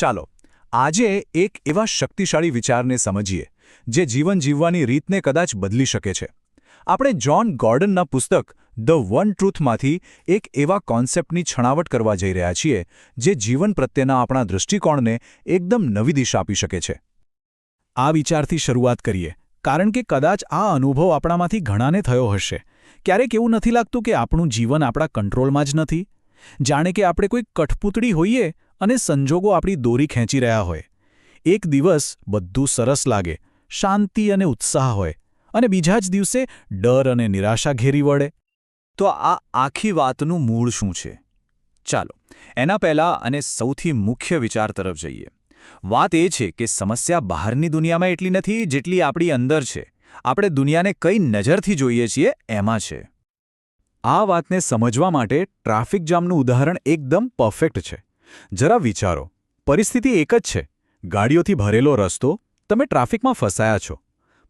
ચાલો, આજે એક એવા શક્તિશાળી વિચારને સમજીએ, જે જીવન જીવવાની રીતને કદાચ બદલી શકે છે. આપણે જ્હોન ગોર્ડનના પુસ્તક ધ વન ટ્રુથમાંથી એક એવા કોન્સેપ્ટની છણાવટ કરવા જઈ રહ્યા છીએ, જે જીવન પ્રત્યેના આપણા દૃષ્ટિકોણને એકદમ નવી દિશા આપી શકે છે. આ વિચારથી શરૂઆત કરીએ, કારણ કે કદાચ આ અનુભવ આપણામાંથી ઘણાને થયો હશે. ક્યારેક એવું નથી લાગતું કે આપણું જીવન આપણા કંટ્રોલમાં જ નથી? જાણે કે આપણે કોઈ કઠપૂતળી હોઈએ અને સંજોગો આપણી દોરી ખેંચી રહ્યા હોય. એક દિવસ બધું સરસ લાગે, શાંતિ અને ઉત્સાહ હોય અને બીજા જ દિવસે ડર અને નિરાશા ઘેરી વળે. તો આ આખી વાતનું મૂળ શું છે? ચાલો, એના પહેલાં અને સૌથી મુખ્ય વિચાર તરફ જઈએ. વાત એ છે કે સમસ્યા બહારની દુનિયામાં એટલી નથી જેટલી આપણી અંદર છે. આપણે દુનિયાને કઈ નજરથી જોઈએ છીએ એમાં છે. આ વાતને સમજવા માટે ટ્રાફિક જામનું ઉદાહરણ એકદમ પરફેક્ટ છે. જરા વિચારો, પરિસ્થિતિ એક જ છે. ગાડીઓથી ભરેલો રસ્તો, તમે ટ્રાફિકમાં ફસાયા છો.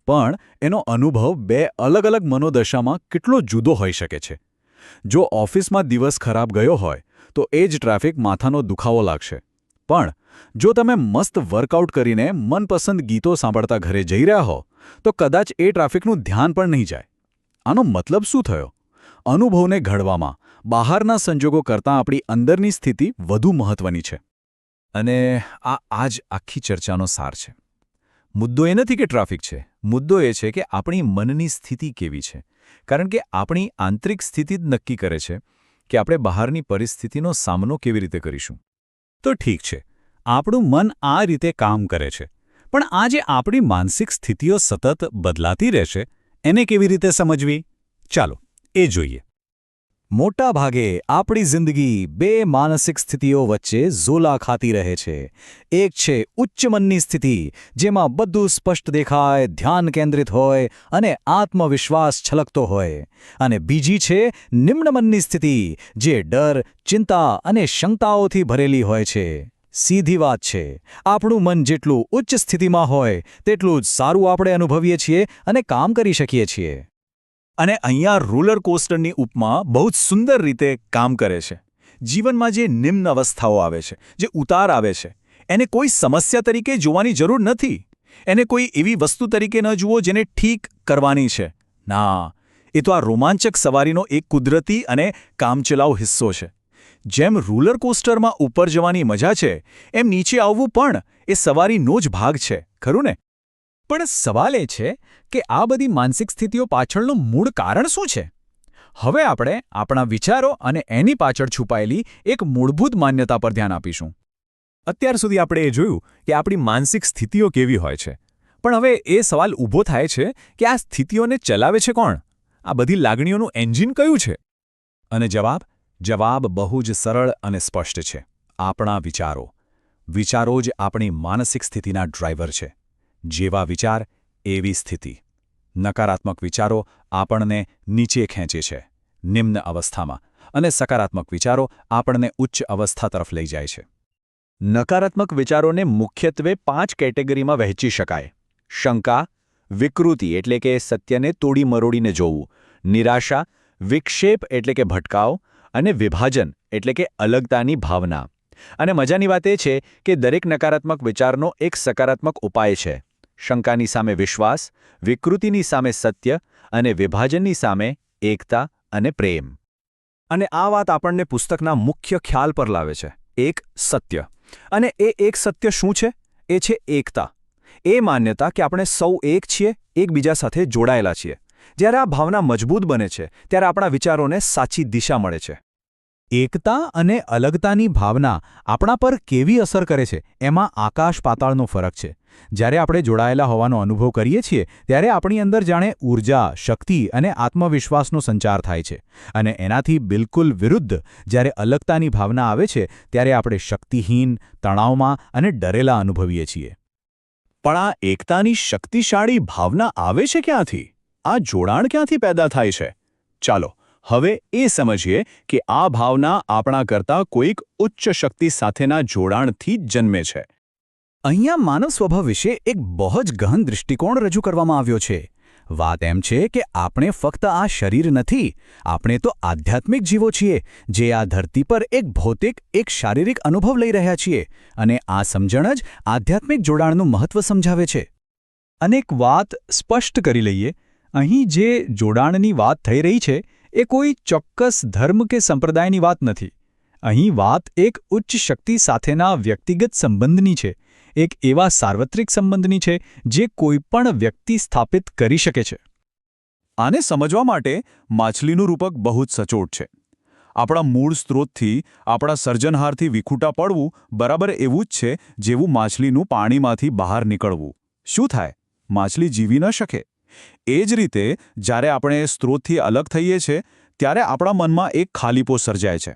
પણ એનો અનુભવ બે અલગ અલગ મનોદશામાં કેટલો જુદો હોઈ શકે છે. જો ઓફિસમાં દિવસ ખરાબ ગયો હોય, તો એ જ ટ્રાફિક માથાનો દુખાવો લાગશે. પણ જો તમે મસ્ત વર્કઆઉટ કરીને મનપસંદ ગીતો સાંભળતા ઘરે જઈ રહ્યા હો, તો કદાચ એ ટ્રાફિકનું ધ્યાન પણ નહીં જાય. આનો મતલબ શું થયો? અનુભવને ઘડવામાં બહારના સંજોગો કરતાં આપણી અંદરની સ્થિતિ વધુ મહત્વની છે. અને આ આ જ આખી ચર્ચાનો સાર છે. મુદ્દો એ નથી કે ટ્રાફિક છે. મુદ્દો એ છે કે આપણી મનની સ્થિતિ કેવી છે. કારણ કે આપણી આંતરિક સ્થિતિ જ નક્કી કરે છે કે આપણે બહારની પરિસ્થિતિનો સામનો કેવી રીતે કરીશું. તો ઠીક છે. આપણું મન આ રીતે કામ કરે છે. પણ આ જે આપણી માનસિક સ્થિતિઓ સતત બદલાતી રહેશે. એને કેવી રીતે સમજવી? ચાલો, એ જોઈએ. મોટા ભાગે આપણી જિંદગી બે માનસિક સ્થિતિઓ વચ્ચે ઝોલા ખાતી રહે છે. એક છે ઉચ્ચ મનની સ્થિતિ, જેમાં બધું સ્પષ્ટ દેખાય, ધ્યાન કેન્દ્રિત હોય અને આત્મવિશ્વાસ છલકતો હોય. અને બીજી છે નિમ્ન મનની સ્થિતિ, જે ડર, ચિંતા અને શંકાઓથી ભરેલી હોય છે. સીધી વાત છે, આપણું મન જેટલું ઉચ્ચ સ્થિતિમાં હોય, તેટલું જ સારું આપણે અનુભવીએ છીએ અને કામ કરી શકીએ છીએ. અને અહીંયા રોલર કોસ્ટરની ઉપમા બહુ જ સુંદર રીતે કામ કરે છે. જીવનમાં જે નિમ્ન અવસ્થાઓ આવે છે, જે ઉતાર આવે છે, એને કોઈ સમસ્યા તરીકે જોવાની જરૂર નથી. એને કોઈ એવી વસ્તુ તરીકે ન જુઓ જેને ઠીક કરવાની છે. ના, એ તો આ રોમાંચક સવારીનો એક કુદરતી અને કામચલાઉ હિસ્સો છે. જેમ રૂલર કોસ્ટરમાં ઉપર જવાની મજા છે, એમ નીચે આવવું પણ એ સવારીનો જ ભાગ છે, ખરું ને? પણ સવાલ એ છે કે આ બધી માનસિક સ્થિતિઓ પાછળનું મૂળ કારણ શું છે? હવે આપણે આપણા વિચારો અને એની પાછળ છુપાયેલી એક મૂળભૂત માન્યતા પર ધ્યાન આપીશું. અત્યાર સુધી આપણે એ જોયું કે આપણી માનસિક સ્થિતિઓ કેવી હોય છે. પણ હવે એ સવાલ ઊભો થાય છે કે આ સ્થિતિઓને ચલાવે છે કોણ? આ બધી લાગણીઓનું એન્જિન કયું છે? અને જવાબ જવાબ બહુ જ સરળ અને સ્પષ્ટ છે. આપણા વિચારો. વિચારો જ આપણી માનસિક સ્થિતિના ડ્રાઈવર છે. જેવા વિચાર, એવી સ્થિતિ. નકારાત્મક વિચારો આપણને નીચે ખેંચે છે, નિમ્ન અવસ્થામાં, અને સકારાત્મક વિચારો આપણને ઉચ્ચ અવસ્થા તરફ લઈ જાય છે. નકારાત્મક વિચારોને મુખ્યત્વે પાંચ કેટેગરીમાં વહેંચી શકાય. શંકા, વિકૃતિ એટલે કે સત્યને તોડી મરોડીને જોવું, નિરાશા, વિક્ષેપ એટલે કે ભટકાવ, અને વિભાજન એટલે કે અલગતાની ભાવના. અને મજાની વાત એ છે કે દરેક નકારાત્મક વિચારનો એક સકારાત્મક ઉપાય છે. શંકાની સામે વિશ્વાસ, વિકૃતિની સામે સત્ય અને વિભાજનની સામે એકતા અને પ્રેમ. અને આ વાત આપણને પુસ્તકના મુખ્ય ખ્યાલ પર લાવે છે. એક સત્ય. અને એ એક સત્ય શું છે? એ છે એકતા. એ માન્યતા કે આપણે સૌ એક છીએ, એકબીજા સાથે જોડાયેલા છીએ. જ્યારે આ ભાવના મજબૂત બને છે, ત્યારે આપણા વિચારોને સાચી દિશા મળે છે. એકતા અને અલગતાની ભાવના આપણા પર કેવી અસર કરે છે? એમાં આકાશ પાતાળનો ફરક છે. જ્યારે આપણે જોડાયેલા હોવાનો અનુભવ કરીએ છીએ, ત્યારે આપણી અંદર જાણે ઊર્જા શક્તિ અને આત્મવિશ્વાસનો સંચાર થાય છે. અને એનાથી બિલકુલ વિરુદ્ધ જ્યારે અલગતાની ભાવના આવે છે, ત્યારે આપણે શક્તિહીન, તણાવમાં અને ડરેલા અનુભવીએ છીએ. પણ આ એકતાની શક્તિશાળી ભાવના આવે છે ક્યાંથી? આ જોડાણ ક્યાંથી પેદા થાય છે? ચાલો, હવે એ સમજીએ કે આ ભાવના આપણા કરતાં કોઈક ઉચ્ચ શક્તિ સાથેના જોડાણથી જન્મે છે. અહીંયા માનવ સ્વભાવ વિશે એક બહુ જ ગહન દૃષ્ટિકોણ રજૂ કરવામાં આવ્યો છે. વાત એમ છે કે આપણે ફક્ત આ શરીર નથી, આપણે તો આધ્યાત્મિક જીવો છીએ, જે આ ધરતી પર એક ભૌતિક, એક શારીરિક અનુભવ લઈ રહ્યા છીએ અને આ સમજણ જ આધ્યાત્મિક જોડાણનું મહત્વ સમજાવે છે. અને એક વાત સ્પષ્ટ કરી લઈએ, અહીં જે જોડાણની વાત થઈ રહી છે, એ કોઈ ચોક્કસ ધર્મ કે સંપ્રદાયની વાત નથી. અહીં વાત એક ઉચ્ચ શક્તિ સાથેના વ્યક્તિગત સંબંધની છે એક એવા સાર્વત્રિક સંબંધની છે, જે કોઈપણ વ્યક્તિ સ્થાપિત કરી શકે છે. આને સમજવા માટે માછલીનું રૂપક બહુ જ સચોટ છે. આપણા મૂળ સ્ત્રોતથી, આપણા સર્જનહારથી વિખૂટા પડવું બરાબર એવું જ છે, જેવું માછલીનું પાણીમાંથી બહાર નીકળવું. શું થાય? માછલી જીવી ન શકે? એ જ રીતે, જ્યારે આપણે સ્ત્રોતથી અલગ થઈએ છીએ ત્યારે આપણા મનમાં એક ખાલીપો સર્જાય છે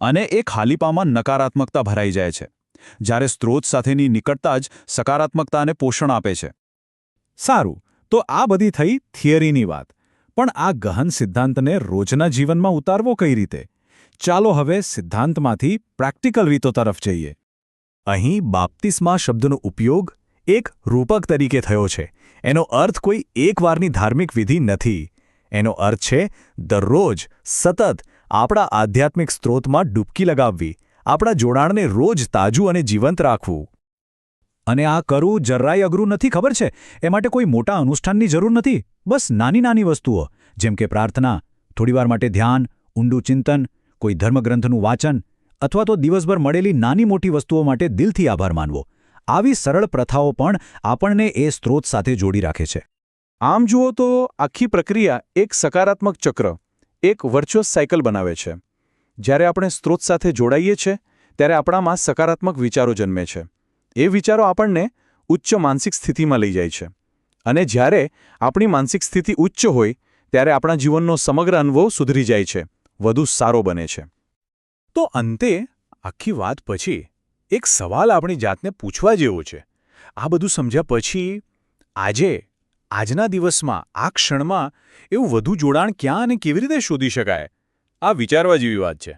અને એ ખાલીપામાં નકારાત્મકતા ભરાઈ જાય છે. જ્યારે સ્ત્રોત સાથેની નિકટતા જ સકારાત્મકતાને પોષણ આપે છે. સારું, તો આ બધી થઈ થિયરીની વાત. પણ આ ગહન સિદ્ધાંતને રોજના જીવનમાં ઉતારવો કઈ રીતે? ચાલો હવે સિદ્ધાંતમાંથી પ્રેક્ટિકલ રીતો તરફ જઈએ. અહીં બાપ્તિસ્મા શબ્દનો ઉપયોગ એક રૂપક તરીકે થયો છે. એનો અર્થ કોઈ એકવારની ધાર્મિક વિધિ નથી. એનો અર્થ છે, દરરોજ સતત આપણા આધ્યાત્મિક સ્ત્રોતમાં ડૂબકી લગાવવી. આપણા જોડાણને રોજ તાજું અને જીવંત રાખવું. અને આ કરવું જરાય અઘરું નથી, ખબર છે? એ માટે કોઈ મોટા અનુષ્ઠાનની જરૂર નથી. બસ નાની નાની વસ્તુઓ, જેમ કે પ્રાર્થના, થોડીવાર માટે ધ્યાન, ઊંડું ચિંતન, કોઈ ધર્મગ્રંથનું વાંચન, અથવા તો દિવસભર મળેલી નાની મોટી વસ્તુઓ માટે દિલથી આભાર માનવો. આવી સરળ પ્રથાઓ પણ આપણને એ સ્ત્રોત સાથે જોડી રાખે છે. આમ જુઓ તો આખી પ્રક્રિયા એક સકારાત્મક ચક્ર, એક વર્ચ્યુઅસ સાયકલ બનાવે છે. જ્યારે આપણે સ્ત્રોત સાથે જોડાઈએ છીએ, ત્યારે આપણામાં સકારાત્મક વિચારો જન્મે છે. એ વિચારો આપણને ઉચ્ચ માનસિક સ્થિતિમાં લઈ જાય છે. અને જ્યારે આપણી માનસિક સ્થિતિ ઉચ્ચ હોય, ત્યારે આપણા જીવનનો સમગ્ર અનુભવ સુધરી જાય છે. વધુ સારો બને છે. તો અંતે, આખી વાત પછી, એક સવાલ આપણી જાતને પૂછવા જેવો છે. આ બધું સમજ્યા પછી, આજે, આજના દિવસમાં, આ ક્ષણમાં એવું વધુ જોડાણ ક્યાં અને કેવી રીતે શોધી શકાય? આ વિચારવા જેવી વાત છે.